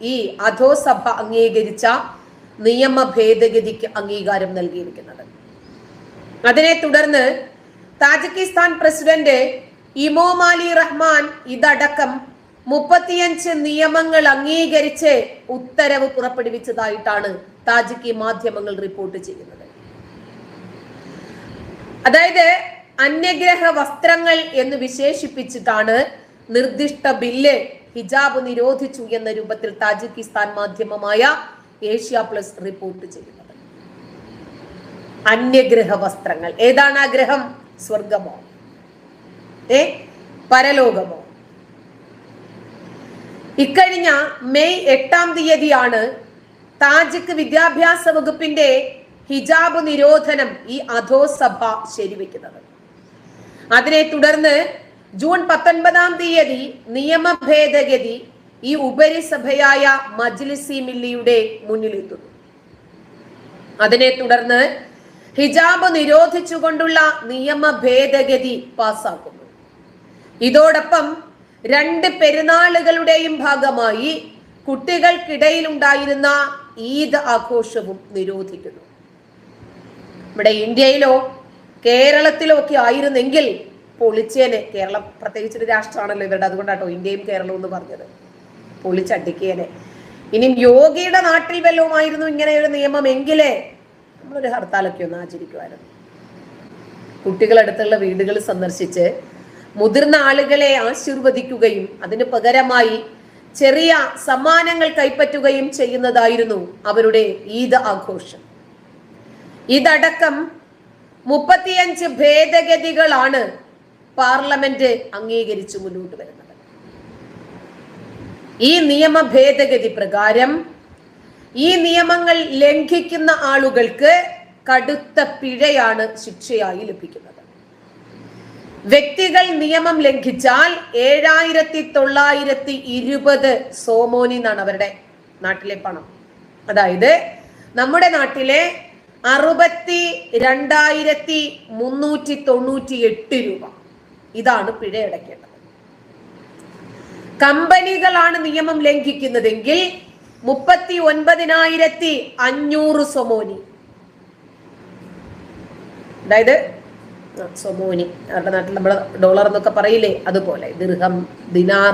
ഈ അധോസഭ അംഗീകരിച്ച നിയമ ഭേദഗതിക്ക് അംഗീകാരം നൽകിയിരിക്കുന്നത്. അതിനെ തുടർന്ന് താജിക്കിസ്ഥാൻ പ്രസിഡന്റ് ഇമോമാലി റഹ്മാൻ ഇതടക്കം മുപ്പത്തിയഞ്ച് നിയമങ്ങൾ അംഗീകരിച്ച് ഉത്തരവ് പുറപ്പെടുവിച്ചതായിട്ടാണ് താജിക്കി മാധ്യമങ്ങൾ റിപ്പോർട്ട് ചെയ്യുന്നത്. അതായത് അന്യഗ്രഹ വസ്ത്രങ്ങൾ എന്ന് വിശേഷിപ്പിച്ചിട്ടാണ് നിർദ്ദിഷ്ട ബില്ല് ഹിജാബ് നിരോധിച്ചു എന്ന രൂപത്തിൽ താജിക്കിസ്ഥാൻ മാധ്യമമായ ഏഷ്യ പ്ലസ് റിപ്പോർട്ട് ചെയ്യുന്നത്. അന്യഗ്രഹ വസ്ത്രങ്ങൾ. ഏതാണ് ആ ഗ്രഹം? സ്വർഗമോ? ഏ? പരലോകമോ? ഇക്കഴിഞ്ഞ മെയ് എട്ടാം തീയതിയാണ് താജിക്ക് വിദ്യാഭ്യാസ വകുപ്പിന്റെ ഹിജാബ് നിരോധനം ഈ അധോസഭ ശരിവെക്കുന്നത്. അതിനെ തുടർന്ന് ജൂൺ പത്തൊൻപതാം തീയതി നിയമ ഭേദഗതി ഈ ഉപരിസഭയായ മജ്ലിസി മില്ലിയുടെ മുന്നിലെത്തുന്നു. അതിനെ തുടർന്ന് ഹിജാബ് നിരോധിച്ചുകൊണ്ടുള്ള നിയമ ഭേദഗതി പാസാക്കുന്നു. ഇതോടൊപ്പം രണ്ട് പെരുന്നാളുകളുടെയും ഭാഗമായി കുട്ടികൾക്കിടയിൽ ഉണ്ടായിരുന്ന ഈദ് ആഘോഷവും നിരോധിക്കുന്നു. ഇവിടെ ഇന്ത്യയിലോ കേരളത്തിലോ ഒക്കെ ആയിരുന്നെങ്കിൽ പൊളിച്ചേനെ. കേരളം പ്രത്യേകിച്ചൊരു രാഷ്ട്രമാണല്ലോ ഇവരുടെ. അതുകൊണ്ടാട്ടോ ഇന്ത്യയും കേരളവും എന്ന് പറഞ്ഞത്. പൊളിച്ചടിക്കേനെ. ഇനി യോഗിയുടെ നാട്ടിൽ വല്ലതുമായിരുന്നു ഇങ്ങനെ ഒരു നിയമം എങ്കിലേ നമ്മളൊരു ഹർത്താലൊക്കെ ഒന്ന് ആചരിക്കുമായിരുന്നു കുട്ടികളടുത്തുള്ള വീടുകൾ സന്ദർശിച്ച് മുതിർന്ന ആളുകളെ ആശീർവദിക്കുകയും അതിന് പകരമായി ചെറിയ സമ്മാനങ്ങൾ കൈപ്പറ്റുകയും ചെയ്യുന്നതായിരുന്നു അവരുടെ ഈദ് ആഘോഷം. ഇതടക്കം മുപ്പത്തിയഞ്ച് ഭേദഗതികളാണ് പാർലമെന്റ് അംഗീകരിച്ചു മുന്നോട്ട് വരുന്നത്. ഈ നിയമ ഭേദഗതി പ്രകാരം ഈ നിയമങ്ങൾ ലംഘിക്കുന്ന ആളുകൾക്ക് കടുത്ത പിഴയാണ് ശിക്ഷയായി ലഭിക്കുന്നത്. വ്യക്തികൾ നിയമം ലംഘിച്ചാൽ ഏഴായിരത്തി തൊള്ളായിരത്തി ഇരുപത് സോമോനി എന്നാണ് അവരുടെ നാട്ടിലെ പണം. അതായത് നമ്മുടെ നാട്ടിലെ അറുപത്തി രണ്ടായിരത്തി മുന്നൂറ്റി തൊണ്ണൂറ്റി എട്ട് രൂപ. ഇതാണ് പിഴ അടയ്ക്കേണ്ടത് കമ്പനികളാണ് നിയമം ലംഘിക്കുന്നതെങ്കിൽ മുപ്പത്തി ഒൻപതിനായിരത്തി അഞ്ഞൂറ് സൊമോനി. അതായത് സൊമോനി. അവരുടെ നാട്ടിൽ നമ്മൾ ഡോളർ എന്നൊക്കെ പറയില്ലേ? അതുപോലെ ദീർഘം ദിനാർ